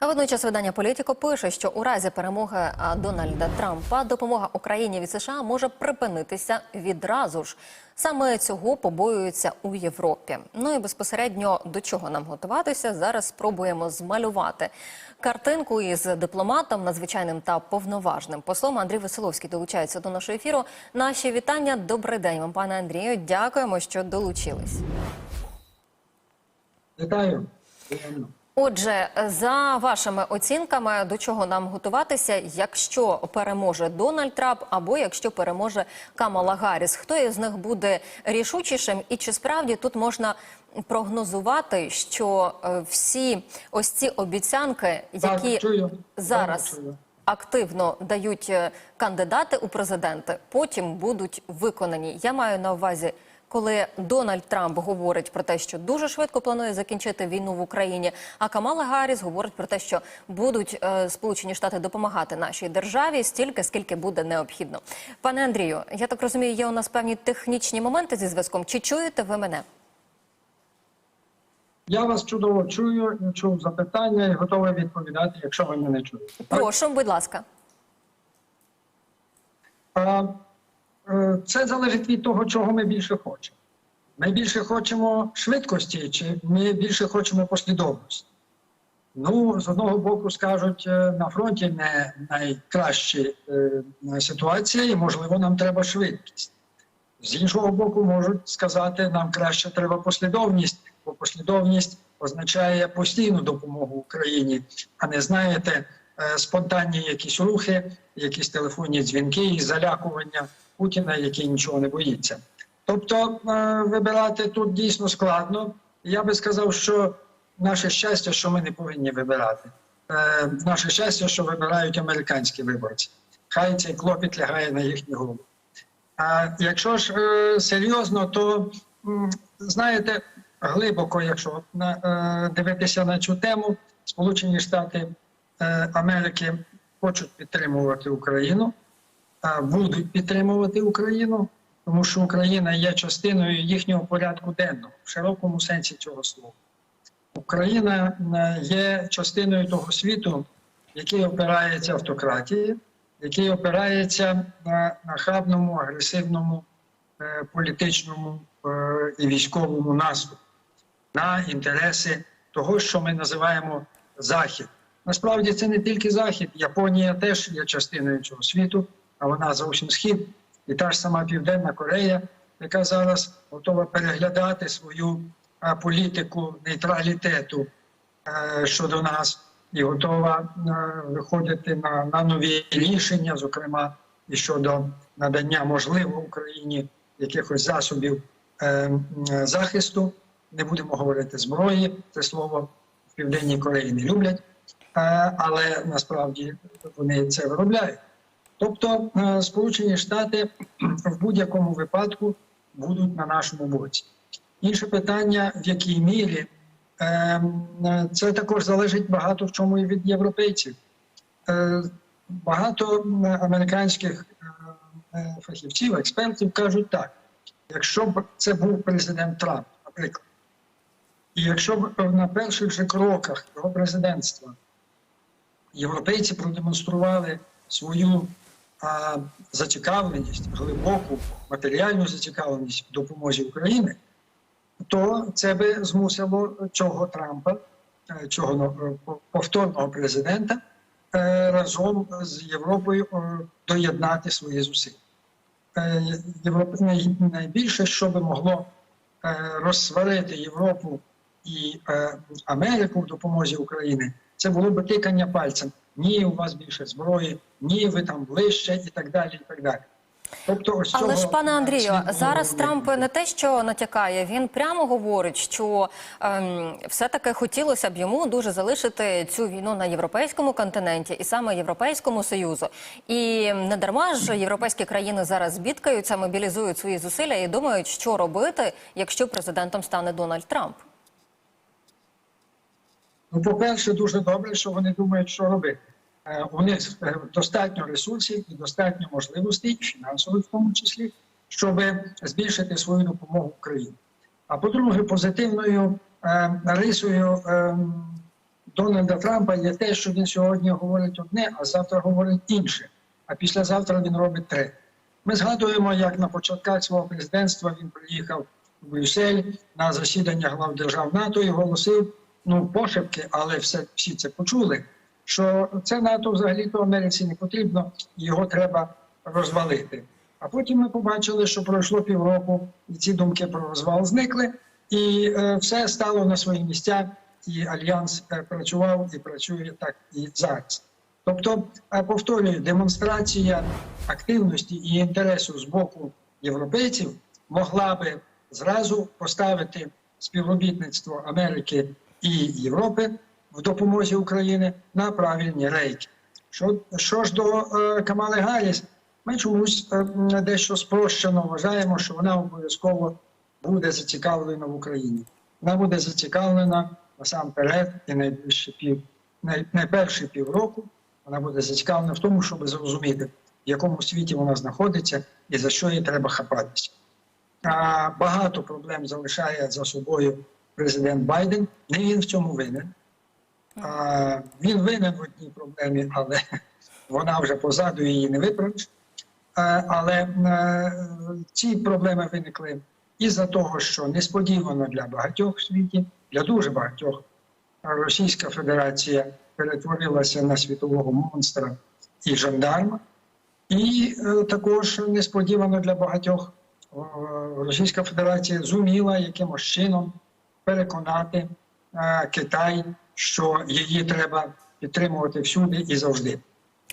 А водночас видання Політіко пише, що у разі перемоги Дональда Трампа допомога Україні від США може припинитися відразу ж. Саме цього побоюються у Європі. Ну і безпосередньо до чого нам готуватися, зараз спробуємо змалювати картинку із дипломатом, надзвичайним та повноважним послом. Андрій Веселовський долучається до нашого ефіру. Наші вітання. Добрий день вам, пане Андрію. Дякуємо, що долучились. Вітаю. Отже, за вашими оцінками, до чого нам готуватися, якщо переможе Дональд Трамп або якщо переможе Камала Гарріс, хто із них буде рішучішим, і чи справді тут можна прогнозувати, що е, всі ось ці обіцянки, які чую. зараз Так, активно дають е, кандидати у президенти, потім будуть виконані. Я маю на увазі. Коли Дональд Трамп говорить про те, що дуже швидко планує закінчити війну в Україні, а Камала Гарріс говорить про те, що будуть е, Сполучені Штати допомагати нашій державі стільки, скільки буде необхідно. Пане Андрію, я так розумію, є у нас певні технічні моменти зі зв'язком. Чи чуєте ви мене? Я вас чудово чую, чув запитання і готовий відповідати, якщо ви мене чуєте. Так? Прошу, будь ласка. А, Це залежить від того, чого ми більше хочемо. Ми більше хочемо швидкості, чи ми більше хочемо послідовності. Ну, з одного боку, скажуть, е, на фронті не найкраща е, ситуація, і, можливо, нам треба швидкість. З іншого боку, можуть сказати, нам краще треба послідовність, бо послідовність означає постійну допомогу Україні, а не знаєте, е, спонтанні якісь рухи, якісь телефонні дзвінки і залякування Путіна, який нічого не боїться. Тобто е, вибирати тут дійсно складно. Я би сказав, що наше щастя, що ми не повинні вибирати. Е, Наше щастя, що вибирають американські виборці. Хай цей клопіт лягає на їхні голови. А якщо ж е, серйозно, то знаєте, глибоко, якщо дивитися на цю тему, Сполучені Штати Америки хочуть підтримувати Україну, будуть підтримувати Україну, тому що Україна є частиною їхнього порядку денного в широкому сенсі цього слова. Україна е, є частиною того світу, який опирається автократії, який опирається на нахабному, агресивному е, політичному е, і військовому наступу на інтереси того, що ми називаємо Захід. Насправді це не тільки Захід. Японія теж є частиною цього світу, а вона зовсім схід, і та ж сама Південна Корея, яка зараз готова переглядати свою е, політику нейтралітету е, щодо нас і готова е, виходити на, на нові рішення, зокрема і щодо надання можливо Україні якихось засобів захисту. Не будемо говорити зброї, це слово в Південній Кореї не люблять, але насправді вони це виробляють. Тобто е, Сполучені Штати в будь-якому випадку будуть на нашому боці. Інше питання, в якій мірі Ем, е, це також залежить багато в чому і від європейців. Е, Багато американських е, е, фахівців, експертів кажуть так: якщо б це був президент Трамп, наприклад, і якщо б на перших же кроках його президентства європейці продемонстрували свою а, зацікавленість, глибоку матеріальну зацікавленість в допомозі Україні, то це би змусило цього Трампа, е, цього е, повторного президента, е, разом з Європою доєднати свої зусилля. Європа найбільше, що би могло розсварити Європу і Америку в допомозі України, це було б тикання пальцем. Ні, у вас більше зброї, ні, ви там ближче і так далі. І так далі. Тобто, ось Але цього ж, пане Андрію, зараз. Трамп не те, що натякає, він прямо говорить, що ем, все-таки хотілося б йому дуже залишити цю війну на європейському континенті і саме Європейському Союзу. І не дарма ж європейські країни зараз бідкаються, мобілізують свої зусилля і думають, що робити, якщо президентом стане Дональд Трамп. Ну, по-перше, дуже добре, що вони думають, що робити. Е, У них е, достатньо ресурсів і достатньо можливостей, фінансових в тому числі, щоб збільшити свою допомогу Україні. А по-друге, позитивною е, рисою е, Дональда Трампа є те, що він сьогодні говорить одне, а завтра говорить інше. А післязавтра він робить третє. Ми згадуємо, як на початках свого президентства він приїхав в Брюссель на засідання глав держав НАТО і голосив ну пошепки, але все всі це почули. Що це НАТО взагалі-то Америці не потрібно, його треба розвалити. А потім ми побачили, що пройшло півроку, і ці думки про розвал зникли, і е, все стало на свої місця, і альянс е, працював і працює так і зараз. Тобто, е, повторюю, демонстрація активності і інтересу з боку європейців могла би зразу поставити співробітництво Америки і Європи в допомозі України на правильні рейки. Що, що ж до е, Камали Гарріс, ми чомусь е, дещо спрощено вважаємо, що вона обов'язково буде зацікавлена в Україні. Вона буде зацікавлена насамперед і найближче пів, най, найперші півроку. Вона буде зацікавлена в тому, щоб зрозуміти, в якому світі вона знаходиться і за що їй треба хапатися. А, багато проблем залишає за собою президент Байден. Не він в цьому винен. А, він винен в одній проблемі, але вона вже позаду її не виправиш. Е, Але е, ці проблеми виникли із-за того, що несподівано для багатьох в світі, для дуже багатьох, Російська Федерація перетворилася на світового монстра і жандарма. І е, також несподівано для багатьох Російська Федерація зуміла якимось чином переконати Китай, що її треба підтримувати всюди і завжди.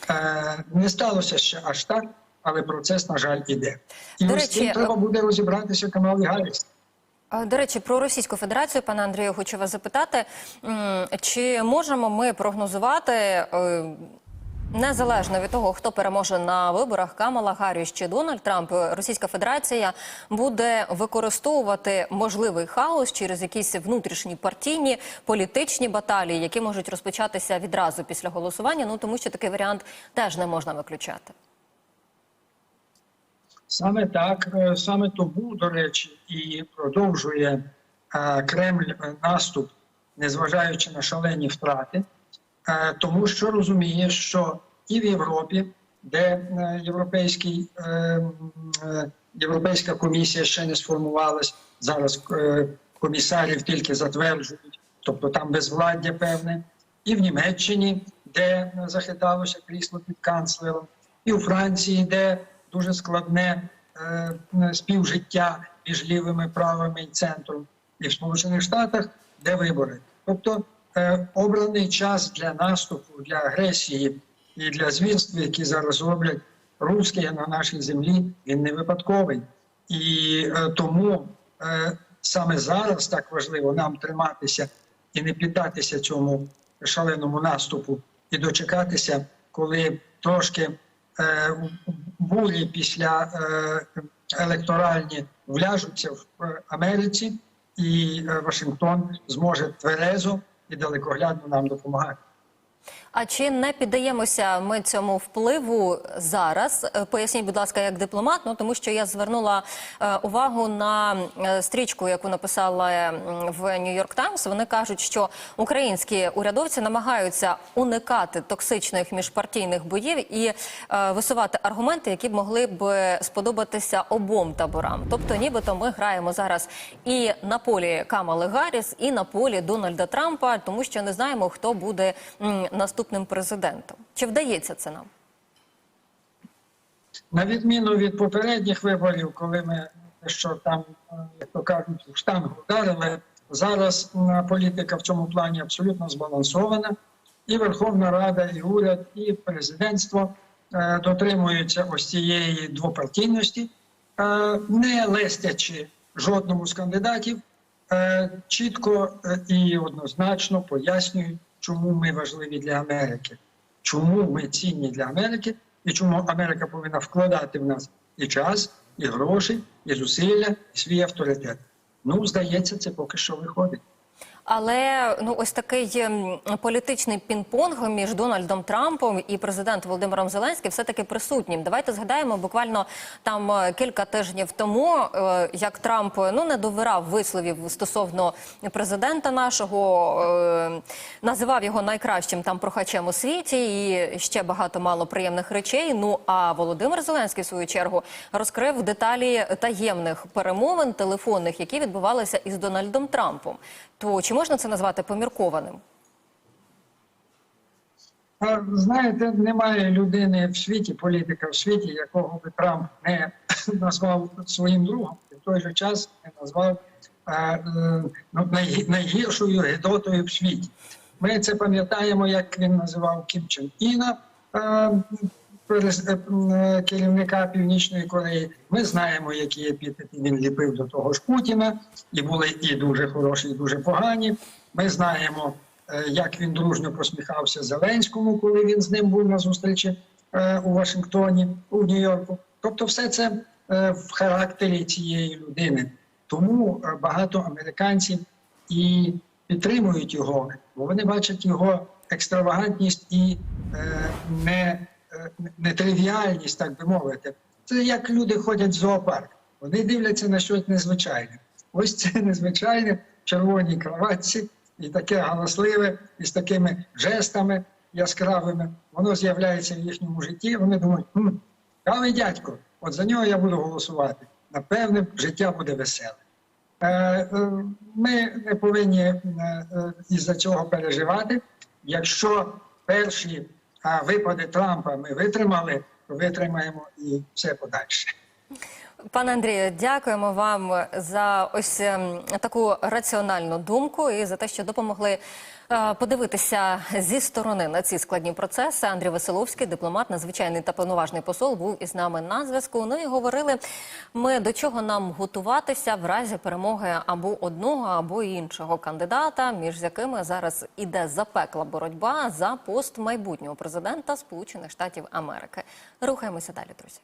Е, не сталося ще аж так, але процес, на жаль, іде. І До ось речі, цим треба буде розібратися канал Гарріс. А, До речі, про Російську Федерацію, пане Андрію, хочу вас запитати, чи можемо ми прогнозувати, е, незалежно від того, хто переможе на виборах, Камала Гарріс чи Дональд Трамп, Російська Федерація буде використовувати можливий хаос через якісь внутрішні партійні політичні баталії, які можуть розпочатися відразу після голосування. Ну тому що такий варіант теж не можна виключати. Саме так, е, саме тому, до речі, і продовжує е, Кремль наступ, незважаючи на шалені втрати, е, тому що розуміє, що і в Європі, де е, європейський, е, е, європейська комісія ще не сформувалась, зараз комісарів тільки затверджують, тобто там безвладдя певне, і в Німеччині, де захиталося крісло під канцлером, і у Франції, де дуже складне співжиття між лівими правими і центром, і в Сполучених Штатах, де вибори. Тобто обраний час для наступу, для агресії і для звірств, які зараз роблять русські на нашій землі, він не випадковий. І е, тому е, саме зараз так важливо нам триматися і не піддатися цьому шаленому наступу, і дочекатися, коли трошки е, бурі після електоральні вляжуться в Америці, і Вашингтон зможе тверезо і далекоглядно нам допомагати. А чи не піддаємося ми цьому впливу зараз? Е, Поясніть, будь ласка, як дипломат, ну тому що я звернула е, увагу на е, стрічку, яку написала в Нью-Йорк Таймс. Вони кажуть, що українські урядовці намагаються уникати токсичних міжпартійних боїв і висувати аргументи, які б могли б сподобатися обом таборам. Тобто, нібито ми граємо зараз і на полі Камали Гарріс, і на полі Дональда Трампа, тому що не знаємо, хто буде м, наступним президентом. Чи вдається це нам? На відміну від попередніх виборів, коли ми що там, як то кажуть, штангу вдарили, зараз політика в цьому плані абсолютно збалансована. І Верховна Рада, і уряд, і президентство е, дотримуються ось цієї двопартійності, е, не лестячи жодному з кандидатів, е, чітко і однозначно пояснюють, чому ми важливі для Америки, чому ми цінні для Америки, і чому Америка повинна вкладати в нас і час, і гроші, і зусилля, і свій авторитет. Ну, здається, це поки що виходить. Але ну ось такий політичний пінг-понг між Дональдом Трампом і президентом Володимиром Зеленським все таки присутнім. Давайте згадаємо буквально там е, кілька тижнів тому, е, як Трамп ну не довирав висловів стосовно президента нашого, е, називав його найкращим там прохачем у світі, і ще багато мало приємних речей. Ну а Володимир Зеленський, в свою чергу, розкрив деталі таємних перемовин телефонних, які відбувалися із Дональдом Трампом. То можна це назвати поміркованим? Знаєте, немає людини в світі, політика в світі, якого би Трамп не назвав своїм другом, і в той же час не назвав е, ну, найгіршою гидотою в світі. Ми це пам'ятаємо, як він називав Кім Чен Іна, е, е, керівника Північної Кореї. Ми знаємо, які епітети він ліпив до того ж Путіна, і були і дуже хороші, і дуже погані. Ми знаємо, е, як він дружньо посміхався Зеленському, коли він з ним був на зустрічі у Вашингтоні, у Нью-Йорку. Тобто, все це в характері цієї людини. Тому багато американців і підтримують його, бо вони бачать його екстравагантність і не, нетривіальність, так би мовити. Це як люди ходять в зоопарк. Вони дивляться на щось незвичайне. Ось це незвичайне в червоній кроватці, і таке галасливе, і з такими жестами яскравими. Воно з'являється в їхньому житті. Вони думають, хм, кавий дядько, от за нього я буду голосувати. Напевне, життя буде веселе. Е, е, Ми не повинні е, із-за цього переживати. Якщо перші випади Трампа ми витримали, то витримаємо і все подальше. Пане Андрію, дякуємо вам за ось ем, таку раціональну думку і за те, що допомогли е, подивитися зі сторони на ці складні процеси. Андрій Веселовський, дипломат, надзвичайний та повноважний посол, був із нами на зв'язку. Ну і говорили ми до чого нам готуватися в разі перемоги або одного, або іншого кандидата, між якими зараз іде запекла боротьба за пост майбутнього президента Сполучених Штатів Америки. Рухаємося далі, друзі.